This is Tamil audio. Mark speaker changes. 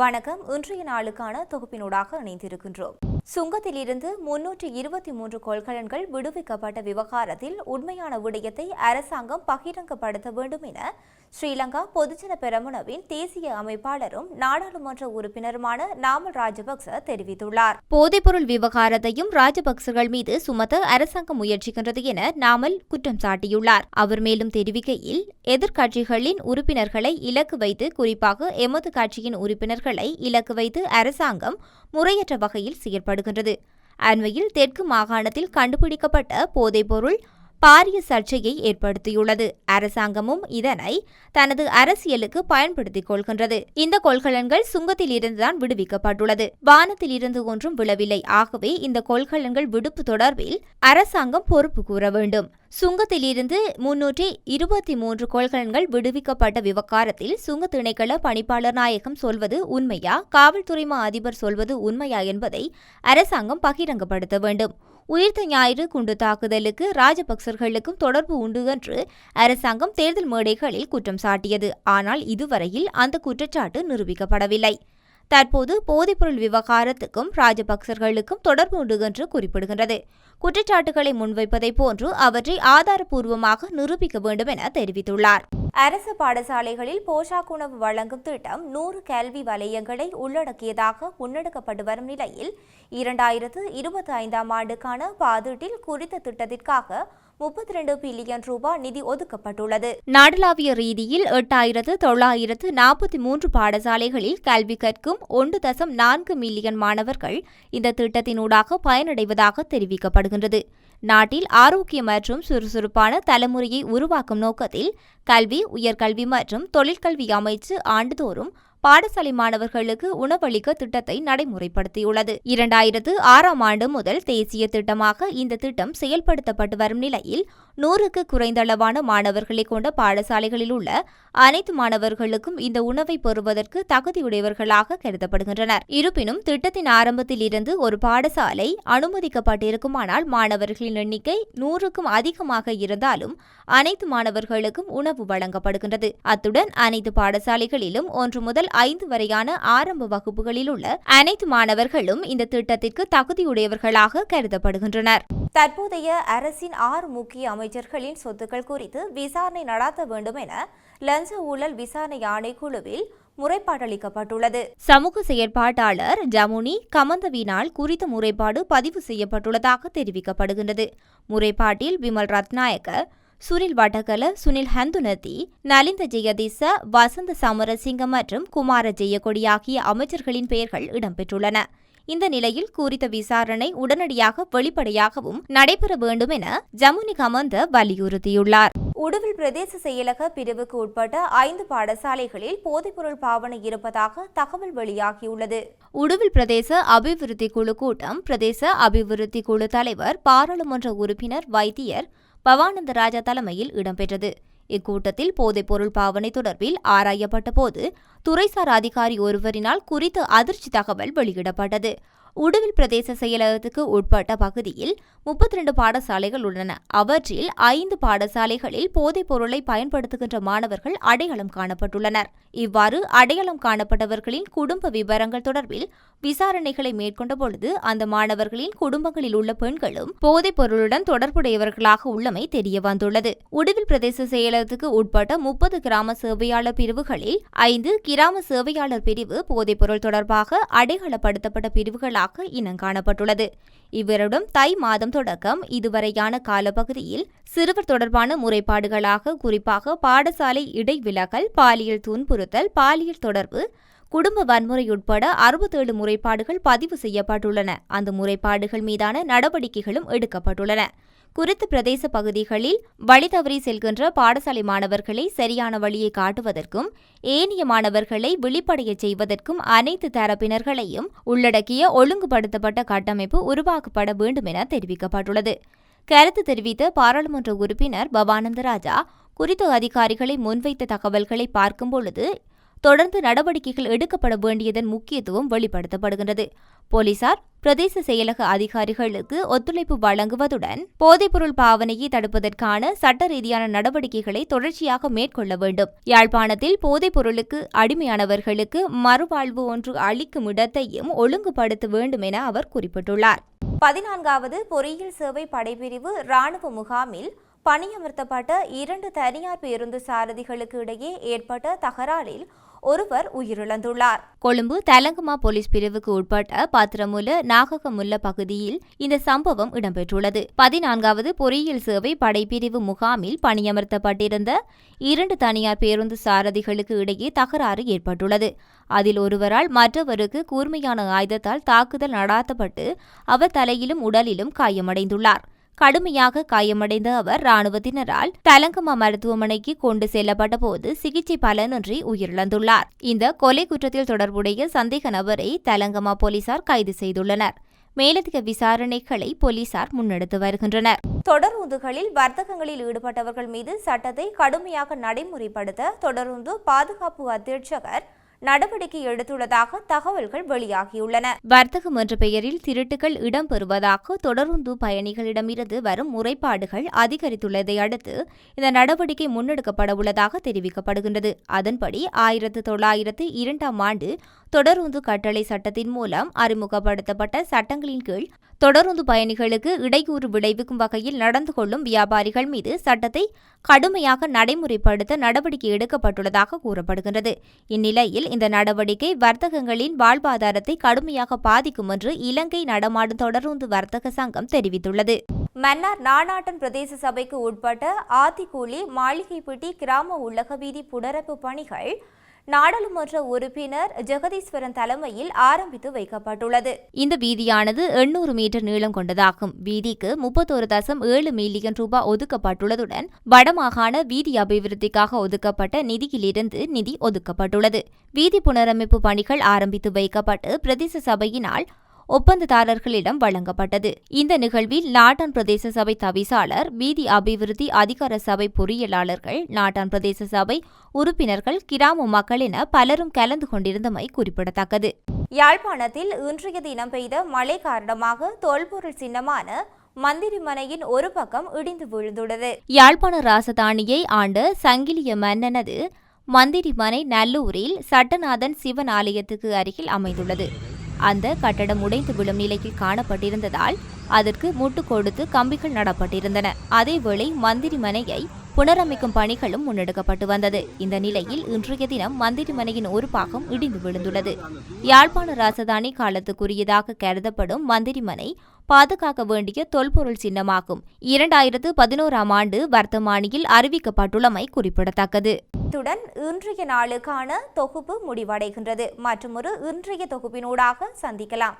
Speaker 1: வணக்கம். இன்றைய நாளுக்கான தொகுப்பினூடாக இணைந்திருக்கின்றோம். சுங்கத்திலிருந்து முன்னூற்று இருபத்தி மூன்று கொள்கலன்கள் விடுவிக்கப்பட்ட விவகாரத்தில் உண்மையான விடயத்தை அரசாங்கம் பகிரங்கப்படுத்த வேண்டும் என ஸ்ரீலங்கா பொதுஜன பெரமுனவின் தேசிய அமைப்பாளரும் நாடாளுமன்ற உறுப்பினருமான நாமல் ராஜபக்ச தெரிவித்துள்ளார். போதைப்பொருள் விவகாரத்தையும் ராஜபக்சர்கள் மீது சுமத்த அரசாங்கம் முயற்சிக்கின்றது என நாமல் குற்றம் சாட்டியுள்ளார். அவர் மேலும் தெரிவிக்கையில் எதிர்க்கட்சிகளின் உறுப்பினர்களை இலக்கு வைத்து குறிப்பாக எமது கட்சியின் உறுப்பினர்களை இலக்கு வைத்து அரசாங்கம் முறையற்ற வகையில் செயற்படுகின்றது. அண்மையில் தெற்கு மாகாணத்தில் கண்டுபிடிக்கப்பட்ட போதைப்பொருள் பாரிய சர்ச்சையை ஏற்படுத்தியுள்ளது. அரசாங்கமும் இதனை தனது அரசியலுக்கு பயன்படுத்திக் கொள்கின்றது. இந்த கொள்கலன்கள் சுங்கத்தில் இருந்துதான் விடுவிக்கப்பட்டுள்ளது. வானத்தில் இருந்து ஒன்றும் விழவில்லை. ஆகவே இந்த கொள்கலன்கள் விடுப்பு தொடர்பில் அரசாங்கம் பொறுப்பு கூற வேண்டும். சுங்கத்திலிருந்து முன்னூற்றி இருபத்தி மூன்று கொள்கலன்கள் விடுவிக்கப்பட்ட விவகாரத்தில் சுங்க திணைக்கள பணிப்பாளர் நாயகம் சொல்வது உண்மையா? காவல்துறை மா அதிபர் சொல்வது உண்மையா என்பதை அரசாங்கம் பகிரங்கப்படுத்த வேண்டும். உயிர்த்த ஞாயிறு குண்டு தாக்குதலுக்கு ராஜபக்சர்களுக்கும் தொடர்பு உண்டு என்று அரசாங்கம் தேர்தல் மேடைகளில் குற்றம் சாட்டியது. ஆனால் இதுவரையில் அந்த குற்றச்சாட்டு நிரூபிக்கப்படவில்லை. தற்போது போதைப்பொருள் விவகாரத்துக்கும் ராஜபக்சர்களுக்கும் தொடர்பு உண்டு என்று குறிப்பிடுகின்றது. குற்றச்சாட்டுகளை முன்வைப்பதை போன்று அவற்றை ஆதாரப்பூர்வமாக நிரூபிக்க வேண்டும் என தெரிவித்துள்ளார். அரசு பாடசாலைகளில் போஷாக் உணவு வழங்கும் திட்டம் நூறு கல்வி வலயங்களை உள்ளடக்கியதாக முன்னெடுக்கப்பட்டு வரும் நிலையில் இரண்டாயிரத்து இருபத்தி ஐந்தாம் ஆண்டுக்கான பாதீட்டில் குறித்த திட்டத்திற்காக முப்பத்தி ரெண்டு பில்லியன் ரூபாய் நிதி ஒதுக்கப்பட்டுள்ளது. நாடளாவிய ரீதியில் எட்டாயிரத்து தொள்ளாயிரத்து நாற்பத்தி மூன்று பாடசாலைகளில் கல்வி கற்கும் ஒன்று தசம் நான்கு மில்லியன் மாணவர்கள் இந்த திட்டத்தினூடாக பயனடைவதாக தெரிவிக்கப்படுகின்றது. நாட்டில் ஆரோக்கிய மற்றும் சுறுசுறுப்பான தலைமுறையை உருவாக்கும் நோக்கத்தில் கல்வி உயர்கல்வி மற்றும் தொழிற்கல்வி அமைச்சு ஆண்டுதோறும் பாடசாலை மாணவர்களுக்கு உணவளிக்க திட்டத்தை நடைமுறைப்படுத்தியுள்ளது. இரண்டாயிரத்து ஆறாம் ஆண்டு முதல் தேசிய திட்டமாக இந்த திட்டம் செயல்படுத்தப்பட்டு வரும் நிலையில் நூறுக்கு குறைந்தளவான மாணவர்களை கொண்ட பாடசாலைகளில் உள்ள அனைத்து மாணவர்களுக்கும் இந்த உணவை பெறுவதற்கு தகுதியுடையவர்களாக கருதப்படுகின்றனர். இருப்பினும் திட்டத்தின் ஆரம்பத்தில் இருந்து ஒரு பாடசாலை அனுமதிக்கப்பட்டிருக்குமானால் மாணவர்களின் எண்ணிக்கை நூறுக்கும் அதிகமாக இருந்தாலும் அனைத்து மாணவர்களுக்கும் உணவு வழங்கப்படுகின்றது. அத்துடன் அனைத்து பாடசாலைகளிலும் ஒன்று முதல் ஐந்து வரையான ஆரம்ப வகுப்புகளில் உள்ள அனைத்து மாணவர்களும் இந்த திட்டத்திற்கு தகுதியுடையவர்களாக கருதப்படுகின்றனர். தற்போதைய அரசின் ஆறு முக்கிய அமைச்சர்களின் சொத்துக்கள் குறித்து விசாரணை நடாத்த வேண்டும் என லஞ்ச ஊழல் விசாரணை ஆணைக்குழுவில் முறைப்பாடளிக்கப்பட்டுள்ளது சமூக செயற்பாட்டாளர் ஜமுனி கமந்தவினால் குறித்த முறைப்பாடு பதிவு செய்யப்பட்டுள்ளதாக தெரிவிக்கப்படுகின்றது. முறைப்பாட்டில் விமல் ரத்நாயக்க சுனில் வடகல சுனில் ஹந்துனதி நலிந்த ஜெயதிச வசந்த சமரசிங்க மற்றும் குமார ஜெயக்கொடி ஆகிய அமைச்சர்களின் பெயர்கள் இடம்பெற்றுள்ளன. இந்த நிலையில் குறித்த விசாரணை உடனடியாக வெளிப்படையாகவும் நடைபெற வேண்டும் என ஜமுனி கமந்த வலியுறுத்தியுள்ளார். உடுவில் பிரதேச செயலக பிரிவுக்கு உட்பட்ட ஐந்து பாடசாலைகளில் போதைப்பொருள் பாவனை இருப்பதாக தகவல் வெளியாகியுள்ளது. உடுவில் பிரதேச அபிவிருத்தி குழு கூட்டம் பிரதேச அபிவிருத்தி குழு தலைவர் பாராளுமன்ற உறுப்பினர் வைத்தியர் பவானந்த ராஜா தலைமையில் இடம்பெற்றது. இக்கூட்டத்தில் போதைப்பொருள் பாவனை தொடர்பில் ஆராயப்பட்ட போது துறைசார் அதிகாரி ஒருவரினால் குறித்த அதிர்ச்சி தகவல் வெளியிடப்பட்டது. உடுவில் பிரதேச செயலகத்துக்கு உட்பட்ட பகுதியில் முப்பத்தி ரெண்டு பாடசாலைகள் உள்ளன. அவற்றில் ஐந்து பாடசாலைகளில் போதைப் பொருளை பயன்படுத்துகின்ற மாணவர்கள் அடையாளம் காணப்பட்டுள்ளனர். இவ்வாறு அடையாளம் காணப்பட்டவர்களின் குடும்ப விவரங்கள் தொடர்பில் விசாரணைகளை மேற்கொண்ட பொழுது அந்த மாணவர்களின் குடும்பங்களில் உள்ள பெண்களும் போதைப் பொருளுடன் தொடர்புடையவர்களாக உள்ளமை தெரியவந்துள்ளது. உடுவில் பிரதேச செயலகத்துக்கு உட்பட்ட முப்பது கிராம சேவையாளர் பிரிவுகளில் ஐந்து கிராம சேவையாளர் பிரிவு போதைப்பொருள் தொடர்பாக அடையாளப்படுத்தப்பட்ட பிரிவுகளாக இனங்காணப்பட்டுள்ளது இவரிடம் தை மாதம் தொடக்கம் இதுவரையான காலப்பகுதியில் சிறுவர் தொடர்பான முறைப்பாடுகளாக குறிப்பாக பாடசாலை இடைவிலகல் பாலியல் துன்புறுத்தல் பாலியல் தொடர்பு குடும்ப வன்முறை உட்பட அறுபத்தேழு முறைப்பாடுகள் பதிவு செய்யப்பட்டுள்ளன. அந்த முறைப்பாடுகள் மீதான நடவடிக்கைகளும் எடுக்கப்பட்டுள்ளன. குறித்த பிரதேச பகுதிகளில் வழி தவறி செல்கின்ற பாடசாலை மாணவர்களை சரியான வழியை காட்டுவதற்கும் ஏனைய மாணவர்களை விழிப்படையச் செய்வதற்கும் அனைத்து தரப்பினர்களையும் உள்ளடக்கிய ஒழுங்குபடுத்தப்பட்ட கட்டமைப்பு உருவாக்கப்பட வேண்டும் என தெரிவிக்கப்பட்டுள்ளது. கருத்து தெரிவித்த பாராளுமன்ற உறுப்பினர் பவானந்த ராஜா குறித்த அதிகாரிகளை முன்வைத்த தகவல்களை பார்க்கும்பொழுது தொடர்ந்து நடவடிக்கைகள் எடுக்கப்பட வேண்டியதன் முக்கியத்துவம் வெளிப்படுத்தப்படுகின்றது. போலீசார் பிரதேச செயலக அதிகாரிகளுக்கு ஒத்துழைப்பு வழங்குவதுடன் போதைப்பொருள் பாவனையை தடுப்பதற்கான சட்ட ரீதியான நடவடிக்கைகளை தொடர்ச்சியாக மேற்கொள்ள வேண்டும். யாழ்ப்பாணத்தில் போதைப்பொருளுக்கு அடிமையானவர்களுக்கு மறுவாழ்வு ஒன்று அளிக்கும் இடத்தையும் ஒழுங்குபடுத்த வேண்டும் என அவர் குறிப்பிட்டுள்ளார். பதினான்காவது பொறியியல் சேவை படைப்பிரிவு ராணுவ முகாமில் பணியமர்த்தப்பட்ட இரண்டு தனியார் பேருந்து சாரதிகளுக்கு இடையே ஏற்பட்ட தகராறில் ஒருவர் உயிரிழந்துள்ளார். கொழும்பு தலங்குமா போலீஸ் பிரிவுக்கு உட்பட்ட பாத்திரமுல நாககமுல்ல பகுதியில் இந்த சம்பவம் இடம்பெற்றுள்ளது. பதினான்காவது பொறியியல் சேவை படைப்பிரிவு முகாமில் பணியமர்த்தப்பட்டிருந்த இரண்டு தனியார் பேருந்து சாரதிகளுக்கு இடையே தகராறு ஏற்பட்டுள்ளது. அதில் ஒருவரால் மற்றவருக்கு கூர்மையான ஆயுதத்தால் தாக்குதல் நடாத்தப்பட்டு அவர் தலையிலும் உடலிலும் காயமடைந்துள்ளார். கடுமையாக காயமடைந்த அவர் ராணுவத்தினரால் தலங்கமா மருத்துவமனைக்கு கொண்டு செல்லப்பட்ட போது சிகிச்சை பலனின்றி உயிரிழந்துள்ளார். இந்த கொலை குற்றத்தில் தொடர்புடைய சந்தேக நபரை தலங்கமா போலீசார் கைது செய்துள்ளனர். மேலதிக விசாரணைகளை போலீசார் முன்னெடுத்து வருகின்றனர். தொடரூந்துகளில் வர்த்தகங்களில் ஈடுபட்டவர்கள் மீது சட்டத்தை கடுமையாக நடைமுறைப்படுத்த தொடருந்து பாதுகாப்பு அத்தியட்சகர் நடவடிக்கை எடுத்துள்ளதாக தகவல்கள் வெளியாகியுள்ளன. வர்த்தகம் என்ற பெயரில் திருட்டுகள் இடம்பெறுவதாக தொடருந்து பயணிகளிடமிருந்து வரும் முறைப்பாடுகள் அதிகரித்துள்ளதை அடுத்து இந்த நடவடிக்கை முன்னெடுக்கப்பட உள்ளதாக தெரிவிக்கப்படுகின்றது. அதன்படி ஆயிரத்து தொள்ளாயிரத்து இரண்டாம் ஆண்டு தொடருந்து கட்டளை சட்டத்தின் மூலம் அறிமுகப்படுத்தப்பட்ட சட்டங்களின் கீழ் தொடருந்து பயணிகளுக்கு இடையூறு விளைவிக்கும் வகையில் நடந்து கொள்ளும் வியாபாரிகள் மீது சட்டத்தை கடுமையாக நடைமுறைப்படுத்த நடவடிக்கை எடுக்கப்பட்டுள்ளதாக கூறப்படுகின்றது. இந்நிலையில் இந்த நடவடிக்கை வர்த்தகங்களின் வாழ்வாதாரத்தை கடுமையாக பாதிக்கும் என்று இலங்கை நடமாடும் தொடருந்து வர்த்தக சங்கம் தெரிவித்துள்ளது. மன்னார் நானாட்டன் பிரதேச சபைக்கு உட்பட்ட ஆத்திக்கூலி மாளிகைப்பட்டி கிராம உள்ளக வீதி புனரப்பு பணிகள் நாடாளுமன்ற உறுப்பினர் ஜெகதீஸ்வரன் தலைமையில் ஆரம்பித்து வைக்கப்பட்டுள்ளது. இந்த வீதியானது எண்ணூறு மீட்டர் நீளம் கொண்டதாகும். வீதிக்கு முப்பத்தோரு தசம் ஏழு மில்லியன் ரூபாய் ஒதுக்கப்பட்டுள்ளதுடன் வடமாகாண வீதி அபிவிருத்திக்காக ஒதுக்கப்பட்ட நிதியிலிருந்து நிதி ஒதுக்கப்பட்டுள்ளது. வீதி புனரமைப்பு பணிகள் ஆரம்பித்து வைக்கப்பட்டு பிரதேச சபையினால் ஒப்பந்ததாரர்களிடம் வழங்கப்பட்டது. இந்த நிகழ்வில் நாட்டான் பிரதேச சபை தவிசாளர் வீதி அபிவிருத்தி அதிகார சபை பொறியியலாளர்கள் நாட்டான் பிரதேச சபை உறுப்பினர்கள் கிராம மக்கள் என பலரும் கலந்து கொண்டிருந்தமை குறிப்பிடத்தக்கது. யாழ்ப்பாணத்தில் இன்றைய தினம் பெய்த மழை காரணமாக தொல்பொருள் சின்னமான மந்திரிமனையின் ஒரு பக்கம் இடிந்து விழுந்துள்ளது. யாழ்ப்பாண ராசதானியை ஆண்ட சங்கிலிய மன்னனது மந்திரிமனை நல்லூரில் சட்டநாதன் சிவன் ஆலயத்துக்கு அருகில் அமைந்துள்ளது. அந்த கட்டடம் உடைந்து விழும் நிலையில் காணப்பட்டிருந்ததால் அதற்கு முட்டு கொடுத்து கம்பிகள் நடப்பட்டிருந்தன. அதேவேளை மந்திரிமனையை புனரமைக்கும் பணிகளும் முன்னெடுக்கப்பட்டு வந்தது. இந்த நிலையில் இன்றைய தினம் மந்திரிமனையின் ஒரு பாகம் இடிந்து விழுந்துள்ளது. யாழ்ப்பாண ராசதானி காலத்துக்குரியதாக கருதப்படும் மந்திரிமனை பாதுகாக்க வேண்டிய தொல்பொருள் சின்னமாகும். இரண்டாயிரத்து பதினோராம் ஆண்டு வர்த்தமானியில் அறிவிக்கப்பட்டுள்ளமை குறிப்பிடத்தக்கது. இத்துடன் இன்றைய நாளுக்கான தொகுப்பு முடிவடைகின்றது. மற்றொரு இன்றைய தொகுப்பினூடாக சந்திக்கலாம்.